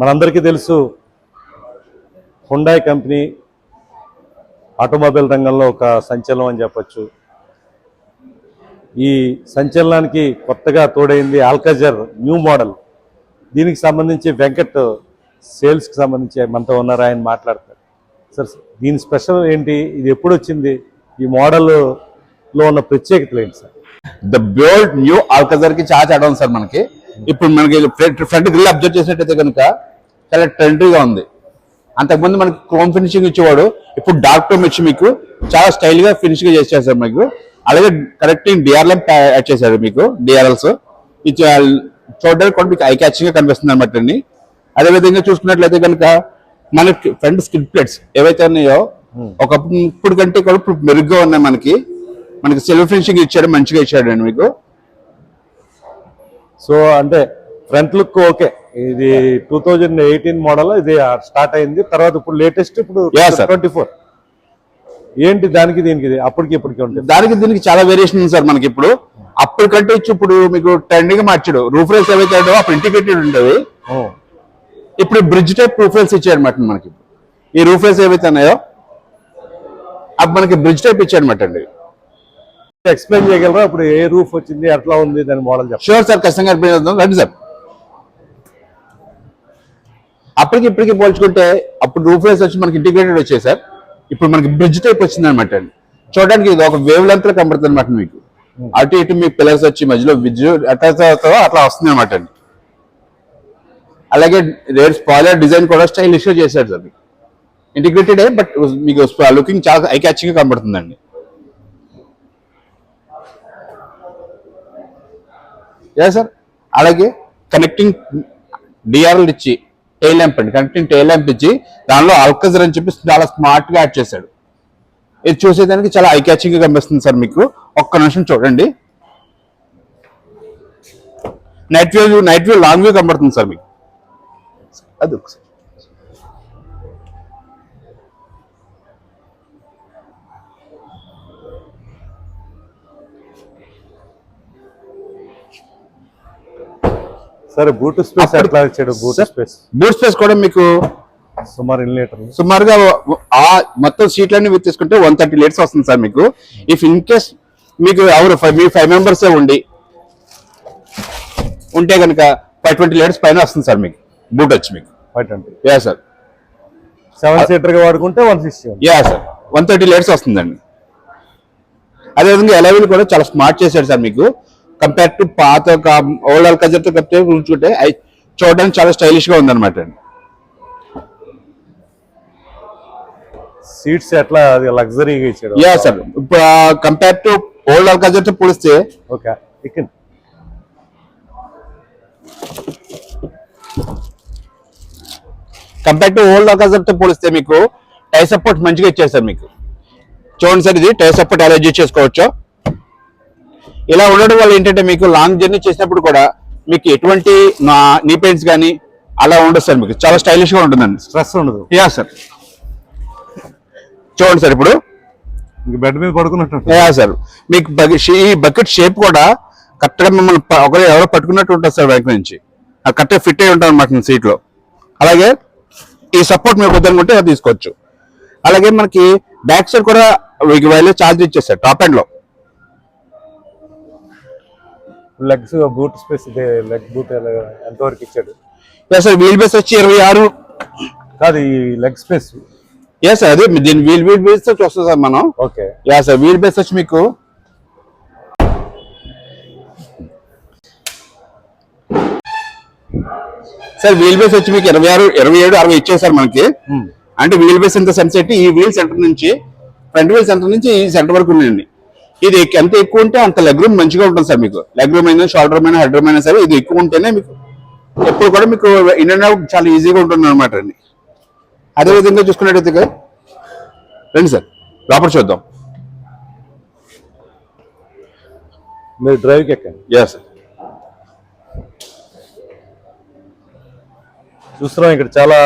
మనందరికీ తెలుసు Hyundai company automobile రంగంలో ఒక సంచలనం అని చెప్పచ్చు. ఈ సంచలనానికి కొత్తగా తోడైంది ఆల్కజర్ న్యూ మోడల్ దీనికి సంబంధించి వెంకట్ సేల్స్కి సంబంధించి మనతో ఉన్నారు ఆయన మాట్లాడతారు. సార్ దీని స్పెషల్ ఏంటి? ఇది ఎప్పుడు వచ్చింది? ఈ మోడల్లో ఉన్న ప్రత్యేకతలు ఏంటి సార్ ద బోల్డ్ న్యూ ఆల్కజర్కి చార్జ్ చాలా సార్ మనకి. ఇప్పుడు మనకి ఫ్రంట్ గ్రిల్ అబ్జర్వ్ చేసినట్టయితే కనుక చాలా ట్రెండీగా ఉంది. అంతకుముందు మనకి క్రోమ్ ఫినిషింగ్ ఇచ్చేవాడు ఇప్పుడు డార్క్ టోమ్ ఇచ్చి మీకు చాలా స్టైల్గా ఫినిష్గా చేసేసారు సార్ మీకు. అలాగే కరెక్టింగ్ డిఆర్ఎల్ యాడ్ చేశారు మీకు డిఆర్ఎల్స్ ఇది చూడడానికి కూడా మీకు ఐ క్యాచింగ్గా కనిపిస్తుంది అనమాట అండి. అదే విధంగా చూసుకున్నట్లయితే కనుక మనకి ఫ్రంట్ స్కిడ్ ప్లేట్స్ ఏవైతే ఉన్నాయో ఒకప్పుడు ఇప్పుడు కంటే కూడా ఇప్పుడు మెరుగ్గా ఉన్నాయి మనకి. మనకి సిల్వర్ ఫినిషింగ్ ఇచ్చాడు మంచిగా ఇచ్చాడు అండి మీకు. సో అంటే ఫ్రంట్ లుక్ ఓకే ఇది టూ థౌజండ్ ఎయిటీన్ మోడల్ ఇది స్టార్ట్ అయింది. తర్వాత ఇప్పుడు లేటెస్ట్ ఇప్పుడు. ట్వంటీ ఫోర్ ఏంటి దానికి దీనికి? అప్పటికి ఇప్పటికి ఉంటుంది దానికి దీనికి చాలా వేరియేషన్ ఉంది సార్ మనకి ఇప్పుడు. అప్పటికంటే ఇచ్చి ఇప్పుడు మీకు ట్రెండింగ్ మార్చాడు. రూఫ్ రేస్ ఏవైతే అప్పుడు ఇంటిగ్రేటెడ్ ఉండేవి. ఇప్పుడు బ్రిడ్జ్ టైప్ రూఫ్ రేస్ ఇచ్చాడు అనమాట మనకి ఈ రూఫ్ రేస్ ఏవైతే ఉన్నాయో అప్పుడు మనకి బ్రిడ్జ్ టైప్ ఇచ్చాడు అనమాట అండి. ఎక్స్ప్లెయిన్ చేయగలరా? ఇప్పుడు ఏ రూఫ్ వచ్చింది ఎట్లా ఉంది దాని మోడల్ షూర్ సార్ ఖచ్చితంగా. రండి సార్ అప్పటికి ఇప్పటికి పోల్చుకుంటే అప్పుడు రూఫ్ రేస్ వచ్చి మనకి ఇంటిగ్రేటెడ్ వచ్చాయి సార్. ఇప్పుడు మనకి బ్రిడ్జ్ టైప్ వచ్చింది అనమాట అండి. చూడడానికి ఇది ఒక వేవ్ లెంత్లో కనబడుతుంది అనమాట మీకు. అటు ఇటు మీకు పిల్లర్స్ వచ్చి మధ్యలో బ్రిడ్జ్ అట్లా అట్లా వస్తుంది అనమాట అండి. అలాగే రేర్ స్పాయిలర్ డిజైన్ కూడా స్టైలిష్గా చేశారు సార్. ఇంటిగ్రేటెడ్ బట్ మీకు లుకింగ్ చాలా ఐ క్యాచింగ్ కనబడుతుందండి. యా సార్ అలాగే కనెక్టింగ్ డిఆర్ఎల్ ఇచ్చి టైల్ ల్యాంప్ అండి. కనెక్టింగ్ టైల్ ల్యాంప్ ఇచ్చి దానిలో ఆల్కజర్ అని చెప్పి చాలా స్మార్ట్గా యాడ్ చేశాడు. ఇది చూసేదానికి చాలా ఐ క్యాచింగ్గా కనిపిస్తుంది సార్ మీకు. ఒక్క నిమిషం చూడండి. Night view night view long view కనబడుతుంది సార్ మీకు. అది ఒకసారి సరే బూట్ స్పేస్ ఎట్లా ఇచ్చాడు బూట్? స్పేస్ బూట్ స్పేస్ కూడా మీకు సుమారు ఎన్ని లీటర్లు? సుమారుగా ఆ మొత్తం సీట్లన్నీ మీరు తీసుకుంటే వన్ థర్టీ లీటర్స్ వస్తుంది సార్ మీకు. ఇఫ్ ఇన్ కేస్ మీకు ఎవరు మీ ఫైవ్ మెంబర్స్ ఉండి ఉంటే కనుక ఫైవ్ ట్వంటీ లీటర్స్ పైన వస్తుంది సార్ మీకు బూట్ వచ్చి మీకు. Five twenty yeah sir seven సీటర్గా వాడుకుంటే one sixty yeah sir one thirty litres వస్తుందండి. అదేవిధంగా ఎలవెల్ కూడా చాలా స్మార్ట్ చేశాడు సార్ మీకు. కంపేర్ టు పాత ఓల్డ్ కజర్తో కంపేర్ చూసుకుంటే అయి చూడడానికి చాలా స్టైలిష్గా ఉందన్నమాట అండి. సీట్స్ ఎట్లా? అది లగ్జరీగా ఇచ్చాడు. యా సార్ ఇప్పుడు కంపేర్ టు ఓల్డ్ అల్కజర్తో పోలిస్తే ఓకే ఎక్కింది కంపేర్ టు ఓల్డ్ అల్కజర్తో పోలిస్తే మీకు టై సపోర్ట్ మంచిగా ఇచ్చారు సార్ మీకు. చూడండి సార్ ఇది టై సపోర్ట్ అడ్జస్ట్ చేసుకోవచ్చు. ఇలా ఉండడం వల్ల ఏంటంటే మీకు లాంగ్ జర్నీ చేసినప్పుడు కూడా మీకు ఎటువంటి నా నీ పెయింట్స్ కానీ అలా ఉండదు సార్ మీకు. చాలా స్టైలిష్గా ఉంటుందండి. స్ట్రెస్ ఉండదు. యా సార్ చూడండి సార్ ఇప్పుడు. బెడ్ మీద పడుకున్నట్టు యా సార్ మీకు ఈ బకెట్ షేప్ కూడా కరెక్ట్గా మిమ్మల్ని ఒకరు ఎవరో పట్టుకున్నట్టు ఉంటుంది సార్ వెనక నుంచి. కరెక్ట్గా ఫిట్ అయి ఉంటుంది అనమాట సీట్లో. అలాగే ఈ సపోర్ట్ మీకు వద్దనుకుంటే అది తీసుకోవచ్చు. అలాగే మనకి బ్యాక్ సైడ్ కూడా వైర్లెస్ ఛార్జ్ ఇచ్చేస్తారు టాప్ ఎండ్లో. లెగ్స్ బూట్ స్పేస్ ఇదే లెగ్ బూట్ ఎంతవరకు ఇచ్చాడు? యా సార్ వీల్ బేస్ వచ్చి ఇరవై ఆరు. కాదు ఈ లెగ్ స్పేస్. యా సార్ అదే దీని వీల్ వీల్ బేస్ వస్తుంది సార్ మనం. Okay. Yeah sir wheel base వచ్చి మీకు సార్ వీల్ బేస్ వచ్చి మీకు ఇరవై ఆరు ఇరవై ఏడు అరవై ఇచ్చేసారు మనకి. అంటే వీల్ బేస్ ఎంత సెన్స్ అయితే ఈ వీల్ సెంటర్ నుంచి ఫ్రంట్ వీల్ సెంటర్ నుంచి ఈ సెంటర్ వరకు ఉందండి ఇది ఎంత ఎక్కువ ఉంటే అంత లెగ్ రూమ్ మంచిగా ఉంటుంది సార్ మీకు. లెగ్ రూమ్ అయినా షోల్డర్ అయినా హెడ్ రూమ్ అయినా సరే ఇది ఎక్కువ ఉంటేనే మీకు ఎప్పుడు కూడా మీకు ఇన్ అండ్ అవుట్ చాలా ఈజీగా ఉంటుంది అనమాట అండి. అదే విధంగా చూసుకున్నట్టయితే రండి సార్ లోపల చూద్దాం. మీరు డ్రైవ్కి ఎక్కండి. యా సార్ చూస్తున్నాం ఇక్కడ చాలా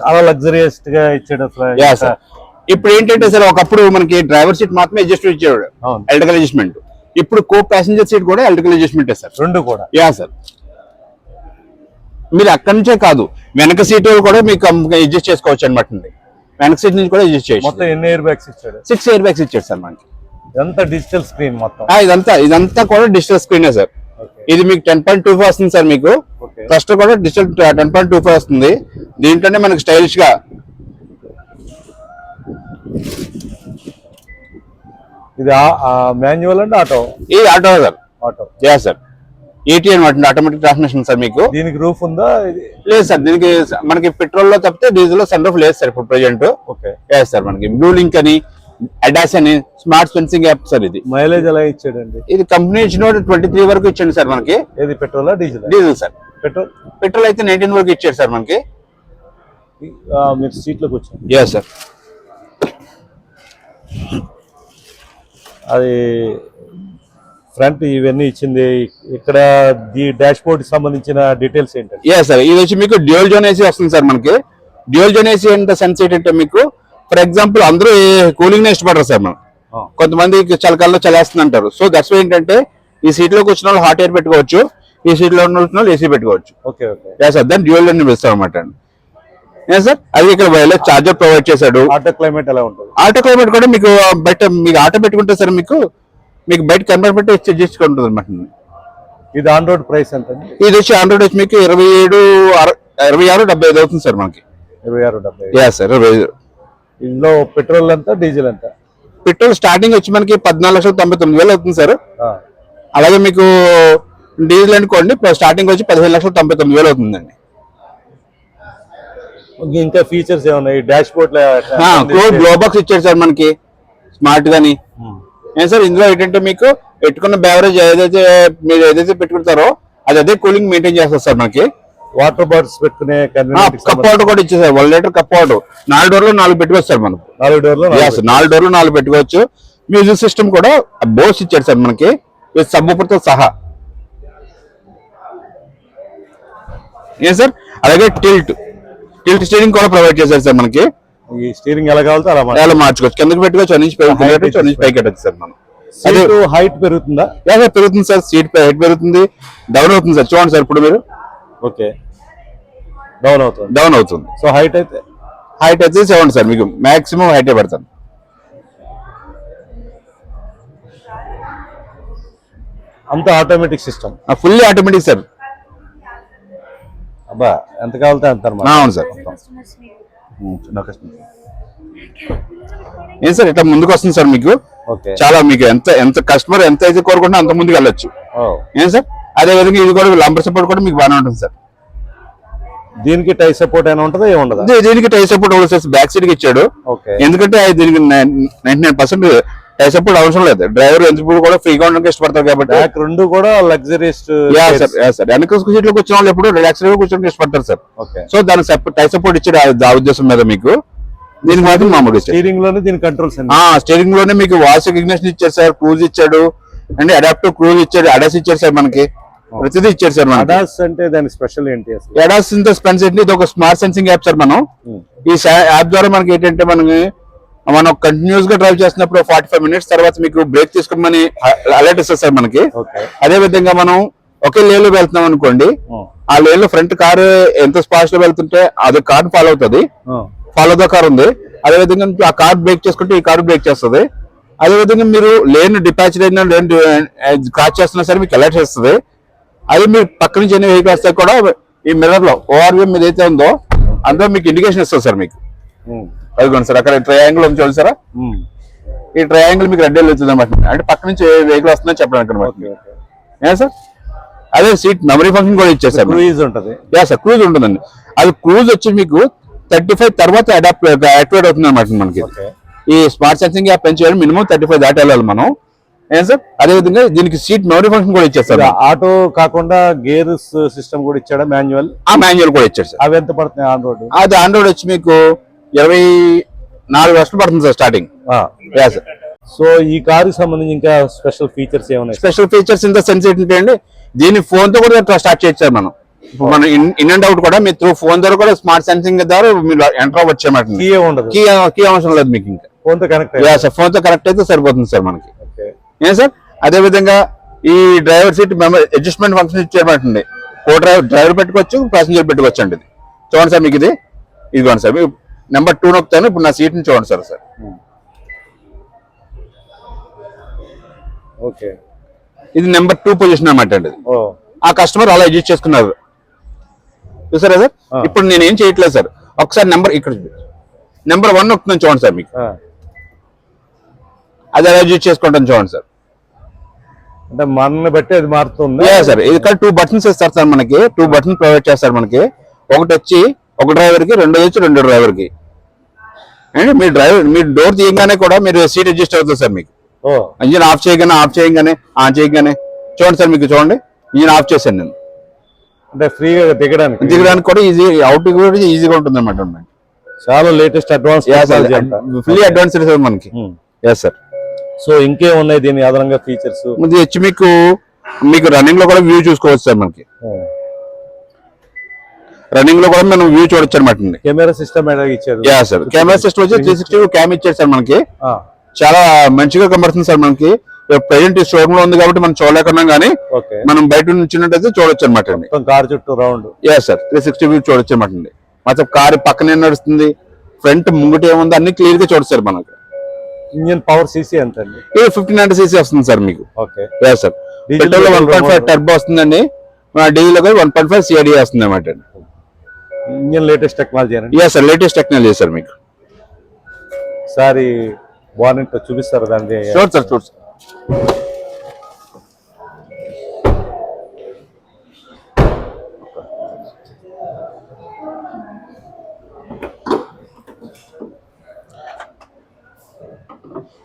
చాలా లగ్జరియస్గా ఇచ్చాడు అసలు. యా సార్ ఇప్పుడు ఏంటంటే సార్ ఒకప్పుడు మనకి డ్రైవర్ సీట్ మాత్రమే అడ్జస్ట్ ఇచ్చేవాడు. ఎలక్ట్రికల్ అడ్జస్ట్మెంట్ ఇప్పుడు కో ప్యాసింజర్ సీట్ కూడా ఎలక్ట్రికల్ అడ్జస్ట్మెంట్ సార్. రెండు కూడా. Yeah sir. మీరు అక్కడి నుంచే కాదు వెనక సీట్ కూడా మీకు అడ్జస్ట్ చేసుకోవచ్చు అనమాట వెనక సీట్ నుంచి కూడా అడ్జస్ట్ చేయొచ్చు. మొత్తం ఎన్ని ఇయర్ బ్యాగ్స్ ఇచ్చాడు? సిక్స్ ఇయర్ బ్యాగ్స్ ఇచ్చారు సార్ మనకి. ఎంత డిజిటల్ స్క్రీన్ మొత్తం? ఇదంతా ఇదంతా కూడా డిజిటల్ స్క్రీనే సార్. ఇది మీకు టెన్ పాయింట్ టూ వస్తుంది సార్ మీకు. ఫస్ట్ కూడా డిజిటల్ టెన్ పాయింట్ టూ వస్తుంది. దీంట్లోనే మనకి స్టైలిష్గా ఇది మాన్యువల్ అండ్ ఆటో? ఇది auto sir. Auto. Yeah sir. AT అనమాట ఆటోమేటిక్ ట్రాన్స్మిషన్ సార్ మీకు. దీనికి రూఫ్ ఉందా? ఇది లేదు సార్ దీనికి మనకి పెట్రోల్లో తప్పితే డీజిల్లో సన్ రూఫ్ లేదు సార్ ఇప్పుడు ప్రజెంట్ ఓకే. సార్ మనకి బ్లూ లింక్ అని అడాస్ అని స్మార్ట్ ఫెన్సింగ్ యాప్ సార్ ఇది. మైలేజ్ ఎలా ఇచ్చాడండి? ఇది కంపెనీ ఇచ్చిన ట్వంటీ త్రీ వరకు ఇచ్చింది సార్ మనకి. ఏది పెట్రోలా diesel? Diesel sir. Petrol? Petrol అయితే నైన్టీన్ వరకు ఇచ్చారు సార్ మనకి. మీరు సీట్లో కూర్చోండి యా సార్. అది ఫ్రంట్ ఇవన్నీ ఇచ్చింది. ఇక్కడ ది డాష్ బోర్డ్ సంబంధించిన డీటెయిల్స్ ఏంటండి? యా సార్ ఇది వచ్చి మీకు డ్యూయల్ జోన్ ఏసీ వస్తుంది సార్ మనకి. డ్యూయల్ జోన్ ఏసీ అంటే సెన్స్ ఏంటంటే మీకు ఫర్ ఎగ్జాంపుల్ అందరూ కూలింగ్ ఇష్టపడరు సార్ మనం. కొంతమంది చలకాల్లో చలేస్తుంది అంటారు సో దట్స్ ఏంటంటే ఈ సీట్లోకి వచ్చిన వాళ్ళు హాట్ ఎయిర్ పెట్టుకోవచ్చు ఈ సీట్లో ఉన్న వాళ్ళు ఏసీ పెట్టుకోవచ్చు. ఓకే ఓకే సార్ దాన్ని డ్యూయల్ అని పిలుస్తాం అనమాట సార్? అది ఇక్కడ వైర్లెస్ చార్జర్ ప్రొవైడ్ చేశాడు. ఆటో క్లైమేట్ ఎలా ఉంటుంది? ఆటో క్లైమేట్ కూడా మీకు బయట మీకు ఆటో పెట్టుకుంటే సార్ మీకు మీకు బయట ఇచ్చి చేసుకుంటుంది అనమాట ఇది ఆన్ రోడ్ ప్రైస్ ఎంత ఇది వచ్చి ఆండ్రాయిడ్ వచ్చి మీకు ఇరవై ఏడు ఇరవై ఆరు డెబ్బై ఐదు అవుతుంది సార్ మనకి. ఇరవై ఆరు డెబ్బై యా సార్ ఇరవై ఐదు. ఇందులో పెట్రోల్ ఎంత డీజిల్ ఎంత? పెట్రోల్ స్టార్టింగ్ వచ్చి మనకి పద్నాలుగు లక్షల తొంభై తొమ్మిది వేలు అవుతుంది సార్. అలాగే మీకు డీజిల్ అనుకోండి స్టార్టింగ్ వచ్చి పదిహేను లక్షల తొంభై తొమ్మిది వేలు అవుతుందండి. ఇంకా ఫీచర్స్ ఏమున్నాయి? Dashboard close glove box ఇచ్చారు సార్ మనకి. స్మార్ట్ గాని. సార్ ఇందులో ఏంటంటే మీకు పెట్టుకున్న బెవరేజ్ ఏదైతే మీరు ఏదైతే పెట్టుకుంటారో అది అదే కూలింగ్ మెయింటైన్ చేస్తారు సార్ మనకి. వాటర్ బాటిల్స్ పెట్టుకునే కప్ వాటర్ కూడా ఇచ్చేసారు. వన్ లీటర్ కప్ వాటర్ నాలుగు డోర్లు నాలుగు పెట్టుకోవచ్చు సార్ మనకు నాలుగు డోర్లు నాలుగు డోర్లు నాలుగు పెట్టుకోవచ్చు. మ్యూజిక్ సిస్టమ్ కూడా బోస్ ఇచ్చారు సార్ మనకి. విత్ సబ్బుతో సహా. ఏం సార్ అలాగే టిల్ట్ టిల్ట్ స్టీరింగ్ కూడా ప్రొవైడ్ చేశారు సార్ మనకి. ఈ స్టీరింగ్ ఎలా కావాలంటే అలా ఎలా మార్చుకోవచ్చు? కిందకి పెట్టుకోవచ్చు నుంచి అన్ని నుంచి పైకి పెట్టచ్చు సార్ మనం. సీటు హైట్ పెరుగుతుందా? సార్ పెరుగుతుంది సార్. సీట్ హైట్ పెరుగుతుంది. డౌన్ అవుతుంది సార్. చూడండి సార్ ఇప్పుడు మీరు. ఓకే. డౌన్ అవుతుంది. డౌన్ అవుతుంది. సో హైట్ అయితే హైట్ అయితే సెవెన్ సార్. మీకు మాక్సిమం హైటే పెడతాను అంత automatic system fully automatic sir. అబ్బా ఎంత కావాలంటే అంత అన్నమాట. అవును సార్. ఏం సార్ ఇట్లా ముందుకు వస్తుంది సార్ మీకు? ఓకే. చాలా మీకు ఎంత ఎంత కస్టమర్ ఎంత అయితే కోరుకుంటే అంత ముందుకు వెళ్ళొచ్చు. ఏం సార్? అదే విధంగా ఇది కూడా లంబర్ సపోర్ట్ కూడా మీకు బాగానే ఉంటుంది సార్. దీనికి టై సపోర్ట్ అయినా ఉంటుందా ఏముండదా దీనికి టై సపోర్ట్ బ్యాక్ సైడ్కి ఇచ్చాడు. ఓకే. ఎందుకంటే అది దీనికి నైన్టీ నైన్ పర్సెంట్ సపోర్ట్ అవసరం లేదు. డ్రైవర్ ఎందుకు కూడా ఫ్రీగా ఉండడానికి ఇష్టపడతారు కాబట్టి. బ్యాక్ రెండు కూడా లగ్జరీస్ సార్ సార్ వెనక సీట్లోకి వచ్చిన వాళ్ళు ఎప్పుడు రిలాక్స్గా కూర్చొని ఇష్టపడతారు సార్ ఓకే సో దానికి టై సపోర్ట్ ఇచ్చాడు ఆ- ఉద్దేశం మీద మీకు. దీనికి మాత్రం మామూలు స్టీరింగ్లోనే దీని కంట్రోల్స్ స్టీరింగ్లోనే మీకు వాయిస్ రికగ్నిషన్ ఇచ్చారు సార్ క్రూజ్ ఇచ్చాడు. అండ్ అడాప్టివ్ క్రూజ్ ఇచ్చాడు. అడాస్ ఇచ్చారు సార్ మనకి. ప్రతిదీ ఇచ్చారు సార్ అడాస్ అంటే దాని స్పెషల్ ఏంటి అడాస్ ఇంత స్పెన్స్ ఏంటి ఇది ఒక స్మార్ట్ సెన్సింగ్ యాప్ సార్ మనం. Hmm. ఈ యాప్ ద్వారా మనకి ఏంటంటే మనకి మనం కంటిన్యూస్గా డ్రైవ్ చేసినప్పుడు ఫార్టీ ఫైవ్ మినిట్స్ తర్వాత మీకు బ్రేక్ తీసుకోమని అలర్ట్ ఇస్తుంది సార్ మనకి. అదే విధంగా మనం ఒకే లేన్లో వెళ్తున్నాం అనుకోండి ఆ. లేన్లో ఫ్రంట్ కార్ ఎంత స్పాష్లో వెళ్తుంటే అది కార్ ఫాలో అవుతుంది. ఫాలో ద కార్ ఉంది. అదే విధంగా ఆ కార్ బ్రేక్ చేసుకుంటే ఈ కార్ బ్రేక్ చేస్తుంది. అదే విధంగా మీరు లేన్ డిపాచ్ అయినా లేన్ క్రాచ్ చేస్తున్నా సరే మీకు అలర్ట్ చేస్తుంది. అదే మీరు పక్క నుంచి ఎన్ని వెహికల్ వస్తే కూడా ఈ మిర్రర్లో ఓఆర్వీ మీద అయితే ఉందో అందులో మీకు ఇండికేషన్ ఇస్తుంది సార్ మీకు. అదిగోండి సార్ అక్కడ ట్రయాంగిల్ ఉంది చూడండి సార్. ఈ ట్రయాంగిల్ మీకు రెడ్ వెళ్తుంది అనమాట. అంటే పక్క నుంచి వెహికల్ వస్తుందని చెప్పడానికి అనమాట. ఏ సార్? అదే సీట్ మెమరీ ఫంక్షన్ కూడా ఇచ్చేసారు క్రూయిజ్ ఉంటది. యా సార్ క్రూజ్ ఉంటుందండి. అది క్రూజ్ వచ్చి మీకు థర్టీ ఫైవ్ తర్వాత అడాప్ట్ యాక్టివేట్ అవుతుంది అనమాట మనకి. ఈ స్మార్ట్ సెన్సింగ్ యాప్ పెంచేయాలి మినిమం థర్టీ ఫైవ్ దాటి వెళ్ళాలి మనం. ఏం సార్? అదే విధంగా దీనికి సీట్ మెమరీ ఫంక్షన్ కూడా ఇచ్చేస్తారు ఆటో కాకుండా గేర్ సిస్టమ్ కూడా ఇచ్చాడా మాన్యువల్ ఆ మాన్యువల్ కూడా ఇచ్చారు సార్. అవి ఎంత పడుతున్నాయి ఆన్ రోడ్ అది ఆండ్రాయిడ్ వచ్చి మీకు ఇరవై నాలుగు లక్షలు పడుతుంది సార్ స్టార్టింగ్ సార్ సో ఈ కారుకి సంబంధించి ఇంకా స్పెషల్ ఫీచర్స్ ఏమున్నాయి స్పెషల్ ఫీచర్స్ ఇంత సెన్స్ ఏంటంటే అండి దీని ఫోన్తో కూడా స్టార్ట్ చేయొచ్చు మనం. మనం ఇన్ అండ్ అవుట్ కూడా మీ త్రూ ఫోన్ ద్వారా కూడా స్మార్ట్ సెన్సింగ్ ద్వారా మీరు ఎంటర్ అవ్వచ్చు కీ అవసరం లేదు మీకు ఇంకా. ఫోన్తో కనెక్ట్ సార్ ఫోన్తో కనెక్ట్ అయితే సరిపోతుంది సార్ మనకి. ఓకే ఏం సార్ అదే విధంగా ఈ డ్రైవర్ సీట్ అడ్జస్ట్మెంట్ ఫంక్షన్ ఇచ్చేయమంటుంది. కో డ్రైవర్ డ్రైవర్ పెట్టుకోవచ్చు ప్యాసింజర్ పెట్టుకోవచ్చు అండి ఇది. చూడండి సార్ మీకు ఇది. ఇదిగోండి సార్. నెంబర్ టూ నొక్కుతాను ఇప్పుడు నా సీట్ని చూడండి సార్ సార్ ఓకే. ఇది నెంబర్ టూ పొజిషన్ అనమాట అండి. ఆ కస్టమర్ అలా అడ్జస్ట్ చేసుకున్నారు. చూసారా సార్. ఇప్పుడు నేను ఏం చేయట్లేదు సార్. ఒకసారి నెంబర్ ఇక్కడ నెంబర్ వన్ నొక్కుతున్నాను చూడండి సార్ మీకు. అది అలా అడ్జస్ట్ చేసుకుంటాను చూడండి సార్. అంటే మనల్ని బట్టి అది మారుతుంది. సార్ ఇది ఇక్కడ టూ బటన్స్ ఇస్తారు సార్ మనకి. టూ బటన్స్ ప్రొవైడ్ చేస్తారు మనకి. ఒకటి వచ్చి ఒక డ్రైవర్కి రెండోది వచ్చి రెండు డ్రైవర్కి. అండ్ మీ డ్రైవర్ మీ డోర్ తీయగానే కూడా మీరు సీట్ అడ్జస్ట్ అవుతుంది సార్ మీకు. ఓ. ఇంజిన్ ఆఫ్ చేయగానే ఆఫ్ చేయగానే ఆన్ చేయగానే. చూడండి సార్ మీకు చూడండి. ఇంజిన్ ఆఫ్ చేశాను నేను. అంటే ఫ్రీగా దిగడానికి. దిగడానికి కూడా ఈజీ అవుట్ కూడా ఈజీగా ఉంటుంది అనమాట చాలా latest advance fully advance sir మనకి. ఎస్ సార్ సో ఇంకేం ఉన్నాయి దీని అదనంగా ఫీచర్స్ ఇది వచ్చి మీకు మీకు రన్నింగ్లో కూడా వ్యూ చూసుకోవచ్చు సార్ మనకి. రన్నింగ్లో కూడా మనం వ్యూ చూడొచ్చు అనమాట కెమెరా సిస్టమ్ ఇచ్చారు? యా సార్ కెమెరా సిస్టమ్ వచ్చి త్రీ సిక్స్టీ క్యామ్ ఇచ్చారు సార్ మనకి. చాలా మంచిగా కనబడుతుంది సార్ మనకి. ప్రెజెంట్ షోరూమ్లో ఉంది కాబట్టి మనం చూడలేకున్నాం కానీ మనం బయట నుంచినట్టయితే చూడొచ్చు అనమాట అండి. కార్ చుట్టూ round yeah sir three sixty view చూడొచ్చు అనమాట అండి. మొత్తం కారు పక్కనే నడుస్తుంది. ఫ్రంట్ ముంగట ఏముంది అన్ని క్లియర్గా చూడొచ్చు సార్ మనకి. ఇంజిన్ పవర్ సీసీ ఎంత అండి ఇది ఫిఫ్టీన్ హండ్రెడ్ సీసీ వస్తుంది సార్ మీకు. Okay. Yeah sir petrol one point five turbo వస్తుందండి. డీజిల్లో వన్ పాయింట్ ఫైవ్ సిఆర్డీ వస్తుంది అనమాట అండి. ఇంజిన్ లేటెస్ట్ టెక్నాలజీ అండి. Yeah sir latest technology sir మీకు. సారి బానెట్ చూపిస్తారు దాన్ని చూడు సార్ చూడు సార్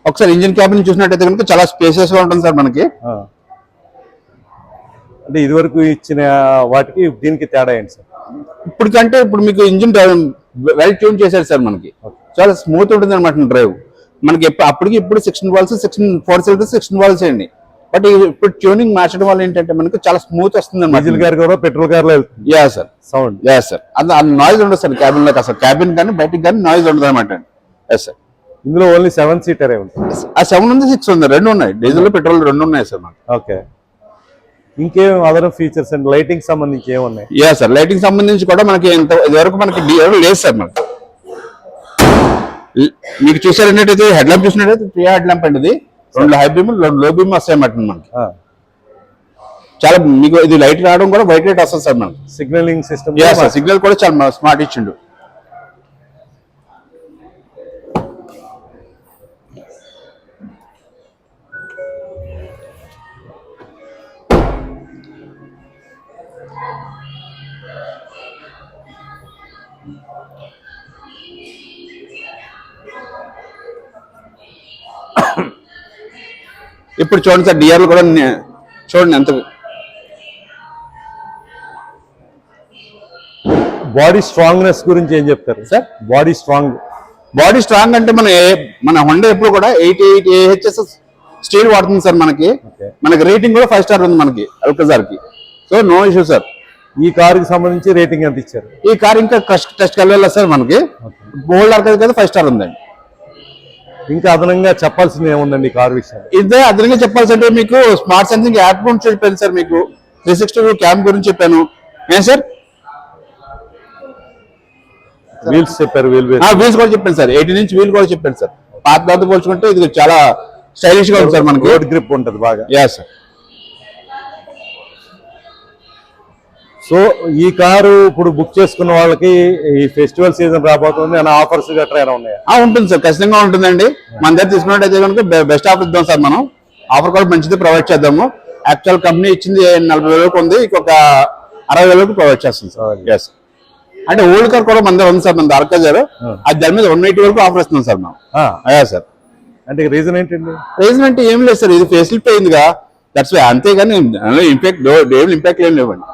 ఒకసారి ఇంజిన్ క్యాబిన్ చూసినట్టయితే కనుక చాలా స్పేసెస్గా ఉంటుంది సార్ మనకి. అంటే ఇదివరకు ఇచ్చిన వాటికి దీనికి తేడా ఏంటి సార్ ఇప్పటికంటే ఇప్పుడు మీకు ఇంజిన్ వెల్ ట్యూన్ చేశారు సార్ మనకి. చాలా స్మూత్ ఉంటుంది అనమాట డ్రైవ్. మనకి అప్పటికి ఇప్పుడు sixteen valves sixteen four cylinder sixteen valves అండి. బట్ ఇప్పుడు ట్యూనింగ్ మార్చడం వల్ల ఏంటంటే మనకి చాలా స్మూత్ వస్తుంది అనమాట గారు కూడా పెట్రోల్ వెళ్తుంది yeah sir. Sound. Yeah sir. ఆ నాయిస్ ఉండదు సార్ క్యాబిన్లో అసలు. క్యాబిన్ కానీ బయటికి కానీ నాయిస్ ఉండదు అనమాట ఎస్ సార్. ఇందులో ఓన్లీ సెవెన్ సీటరే ఆ సెవెన్ ఉంది సిక్స్ ఉంది. రెండు ఉన్నాయి. డీజిల్ పెట్రోల్ రెండు ఉన్నాయి సార్ ఓకే. ఇంకేం అదర్ ఫీచర్స్ అండ్ లైటింగ్ సంబంధించి ఏమున్నాయి? యా సార్ లైటింగ్ సంబంధించి కూడా మనకి ఇంత ఇదివరకు మనకి లేదు సార్ మనకి మీకు. చూసారంటే హెడ్ ల్యాంప్ చూసినట్టయితే త్రీ హెడ్ ల్యాంప్ అండి ఇది. రెండు హై బీమ్ రెండు లో బీమ్ వస్తాయి అన్నమాట మనకి. చాలా మీకు ఇది లైట్ రావడం కూడా వైట్ లైట్ వస్తుంది సార్ మనకి. సిగ్నలింగ్ సిస్టమ్ సిగ్నల్ కూడా చాలా స్మార్ట్ ఇచ్చిండు. ఇప్పుడు చూడండి సార్ డిఆర్లు కూడా చూడండి ఎంత బాడీ స్ట్రాంగ్నెస్ గురించి ఏం చెప్తారు? Sir? Body strong body strong అంటే మన మన హోండా ఎప్పుడు కూడా ఎయిటీ ఎయిట్ ఏహెచ్ఎస్ స్టీల్ వాడుతుంది సార్ మనకి. మనకి రేటింగ్ కూడా ఫైవ్ స్టార్ ఉంది మనకి అల్కజార్కి సో నో ఇష్యూ సార్. ఈ కార్కి సంబంధించి రేటింగ్ ఎంత ఇచ్చారు? ఈ కార్ ఇంకా టెస్ట్ టెస్ట్ వెళ్ళాలి సార్ మనకి. ఓల్డ్ అల్కజ్ కదా ఫైవ్ స్టార్ ఉందండి. ఇంకా అదనంగా చెప్పాల్సింది ఏముందండి కార్ విషయం ఇదే అదనంగా చెప్పాల్సి అంటే మీకు. స్మార్ట్ సెన్సింగ్ యాప్ గురించి చెప్పాను సార్ మీకు. త్రీ సిక్స్టీ క్యామ్ గురించి చెప్పాను. ఏం సార్? వీల్స్ చెప్పారు వీల్ వీల్స్ కూడా చెప్పాను సార్. ఎయిటీన్ ఇంచ్ వీల్ కూడా చెప్పాను సార్. పాత దాంతో పోల్చుకుంటే ఇది చాలా స్టైలిష్గా ఉంది సార్ మనకి. రోడ్ గ్రిప్ ఉంటుంది బాగా. యా సార్ సో ఈ కారు ఇప్పుడు బుక్ చేసుకున్న వాళ్ళకి ఈ ఫెస్టివల్ సీజన్ రాబోతుంది అని ఆఫర్స్ గట్రా ఏమైనా ఉన్నాయా? ఉంటుంది సార్. ఖచ్చితంగా ఉంటుందండి. మన దగ్గర తీసుకున్నట్టయితే కనుక బెస్ట్ ఆఫర్ ఇద్దాం సార్ మనం. ఆఫర్ కూడా మంచిది ప్రొవైడ్ చేద్దాము. యాక్చువల్ కంపెనీ ఇచ్చింది నలభై వేలకు ఉంది. ఇంకొక అరవై వేలకు ప్రొవైడ్ చేస్తుంది సార్. ఎస్ అంటే ఓల్డ్ కార్ కూడా మన దగ్గర ఉంది సార్ మన దార్కా గారు. అది దాని మీద వన్ ఎయిటీ వరకు ఆఫర్ ఇస్తున్నాం సార్ మనం. అయ్యా సార్. అంటే రీజన్ ఏంటండి? రీజన్ అంటే ఏం లేదు సార్. ఇది ఫెసిలిటీ అయిందిగా. దట్స్ అంతేగాని ఇంపాక్ట్ ఏం ఇంపాక్ట్ ఏం లేవండి.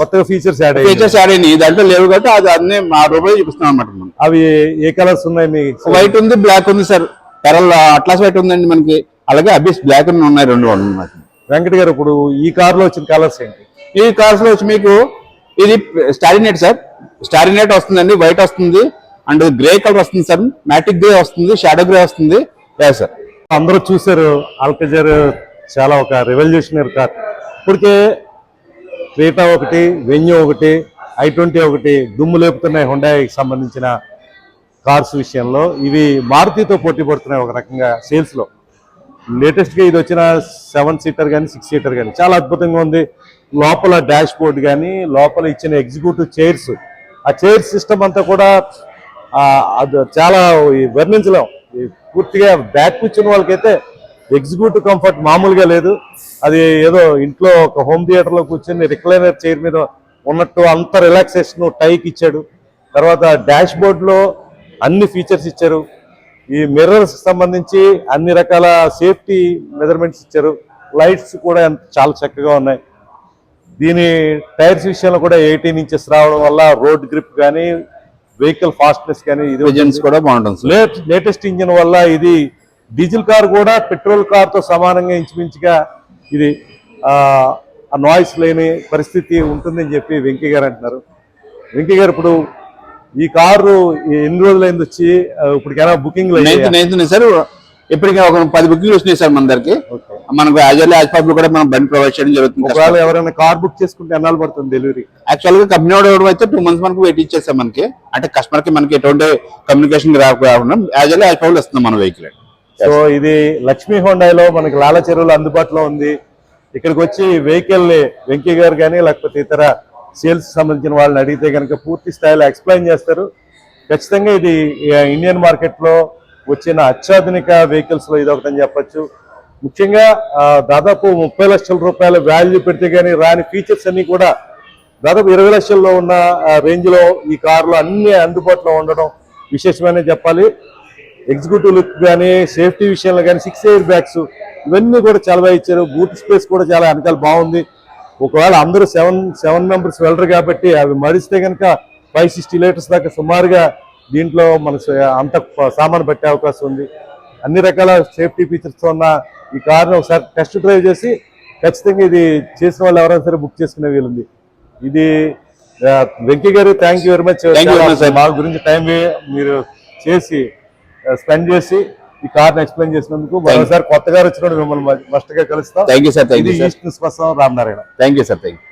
కొత్తగా ఫీచర్స్ యాడ్ ఫీచర్స్ యాడ్ అయినాయి. దాంట్లో లేవు కాబట్టి అది అన్ని మా రూపాయలు చూపిస్తున్నాం అనమాట మనం. అవి ఏ కలర్స్ ఉన్నాయి మీ వైట్ ఉంది బ్లాక్ ఉంది సార్ పెరల్ అట్లాస్ వైట్ ఉందండి మనకి. అలాగే అబిస్ బ్లాక్ ఉన్నాయి రెండు ఉన్నాయి వెంకట్ గారు ఇప్పుడు ఈ కార్లో వచ్చిన కలర్స్ ఏంటి? ఈ కార్స్లో వచ్చి మీకు ఇది స్టారినెట్ సార్ స్టారినెట్ వస్తుందండి వైట్ వస్తుంది. అండ్ గ్రే కలర్ వస్తుంది సార్ మ్యాటిక్ గ్రే వస్తుంది షాడో గ్రే వస్తుంది. సార్ అందరూ చూసారు ఆల్కజర్ చాలా ఒక రెవల్యూషనరీ కార్ ఇప్పటికే క్రీటా ఒకటి వెన్యూ ఒకటి ఐ ట్వంటీ ఒకటి దుమ్ము లేపుతున్నాయి హుండాయికి సంబంధించిన కార్స్ విషయంలో. ఇవి మారుతితో పోటీ పడుతున్నాయి ఒక రకంగా సేల్స్లో. లేటెస్ట్గా ఇది వచ్చిన సెవెన్ సీటర్ కానీ సిక్స్ సీటర్ కానీ చాలా అద్భుతంగా ఉంది. లోపల డాష్ బోర్డ్ కానీ లోపల ఇచ్చిన ఎగ్జిక్యూటివ్ చైర్స్. ఆ చైర్ సిస్టమ్ అంతా కూడా అది చాలా ఈ వర్ణించలేం. ఈ పూర్తిగా బ్యాక్ కూర్చున్న వాళ్ళకైతే ఎగ్జిక్యూటివ్ కంఫర్ట్ మామూలుగా లేదు. అది ఏదో ఇంట్లో ఒక హోమ్ థియేటర్లో కూర్చొని రిక్లైనర్ చైర్ మీద ఉన్నట్టు అంత రిలాక్సేషన్ టైక్ ఇచ్చాడు. తర్వాత డాష్ బోర్డ్లో అన్ని ఫీచర్స్ ఇచ్చారు. ఈ మిర్రర్స్ సంబంధించి అన్ని రకాల సేఫ్టీ మెజర్మెంట్స్ ఇచ్చారు. లైట్స్ కూడా ఎంత- చాలా చక్కగా ఉన్నాయి. దీని టైర్స్ విషయంలో కూడా ఎయిటీన్ ఇంచెస్ రావడం వల్ల రోడ్ గ్రిప్ కానీ వెహికల్ ఫాస్ట్నెస్ కానీ ఇది కూడా బాగుంటుంది లేటెస్ట్ ఇంజిన్ వల్ల ఇది డీజిల్ కార్ కూడా పెట్రోల్ కార్తో సమానంగా ఇంచుమించుగా ఇది ఆ నాయిస్ లేని పరిస్థితి ఉంటుందని చెప్పి వెంకయ్య గారు అంటున్నారు. వెంకయ్య గారు ఇప్పుడు ఈ కారు ఎన్ని రోజులైంది వచ్చి ఇప్పటికైనా బుకింగ్ సార్ ఇప్పటికి ఒక పది బుకింగ్లు వచ్చినాయి సార్ మన దగ్గరికి మనకు యాజువల్ యాజ్ కూడా మనం బండి ప్రొవైడ్ చేయడం జరుగుతుంది ఒకవేళ ఎవరైనా కార్ బుక్ చేసుకుంటే ఎన్నాళ్ళు పడుతుంది డెలివరీ యాక్చువల్గా కంపెనీ వాడు అయితే టూ మంత్స్ మనకు వెయిట్ ఇచ్చేస్తాం మనకి. అంటే కస్టమర్కి మనకి ఎటువంటి కమ్యూనికేషన్ రాకుండా యాజువల్ యాజ్ పబ్లిక్ ఇస్తున్నాం మన వెహికల్ సో ఇది లక్ష్మీ హోండాలో మనకి లాల చెరువులు అందుబాటులో ఉంది. ఇక్కడికి వచ్చి వెహికల్ వెంకయ్య గారు కానీ లేకపోతే ఇతర సేల్స్ సంబంధించిన వాళ్ళని అడిగితే కనుక పూర్తి స్థాయిలో ఎక్స్ప్లెయిన్ చేస్తారు. ఖచ్చితంగా ఇది ఇండియన్ మార్కెట్లో వచ్చిన అత్యాధునిక వెహికల్స్లో ఇది ఒకటని చెప్పొచ్చు. ముఖ్యంగా దాదాపు ముప్పై లక్షల రూపాయల వాల్యూ పెడితే కానీ రాని ఫీచర్స్ అన్ని కూడా దాదాపు ఇరవై లక్షల్లో ఉన్న ఆ, రేంజ్లో ఈ కార్లు అన్ని అందుబాటులో ఉండడం విశేషమనే చెప్పాలి. ఎగ్జిక్యూటివ్ లుక్ కానీ సేఫ్టీ విషయంలో కానీ సిక్స్ ఎయిర్ బ్యాగ్స్ ఇవన్నీ కూడా చాలా బాగా ఇచ్చారు. బూట్ స్పేస్ కూడా చాలా వెనకాల బాగుంది. ఒకవేళ అందరూ సెవెన్ సెవెన్ మెంబర్స్ వెళ్ళరు కాబట్టి అవి మడిస్తే కనుక ఫైవ్ సిక్స్టీ లీటర్స్ దాకా సుమారుగా దీంట్లో మన అంత సామాను పట్టే అవకాశం ఉంది. అన్ని రకాల సేఫ్టీ ఫీచర్స్ ఉన్న ఈ కార్ను ఒకసారి టెస్ట్ డ్రైవ్ చేసి ఖచ్చితంగా ఇది చేసిన వాళ్ళు ఎవరైనా సరే బుక్ చేసుకునే వీలుంది ఇది వెంకయ్య గారు థ్యాంక్ యూ వెరీ మచ్. మా గురించి టైం మీరు చేసి స్పెండ్ చేసి ఈ కార్ని ఎక్స్ప్లెయిన్ చేసినందుకు మరోసారి కొత్తగా వచ్చినప్పుడు మిమ్మల్ని మస్ట్గా కలుస్తాం. Thank you sir thank you east Ramanarayana. Thank you sir thank you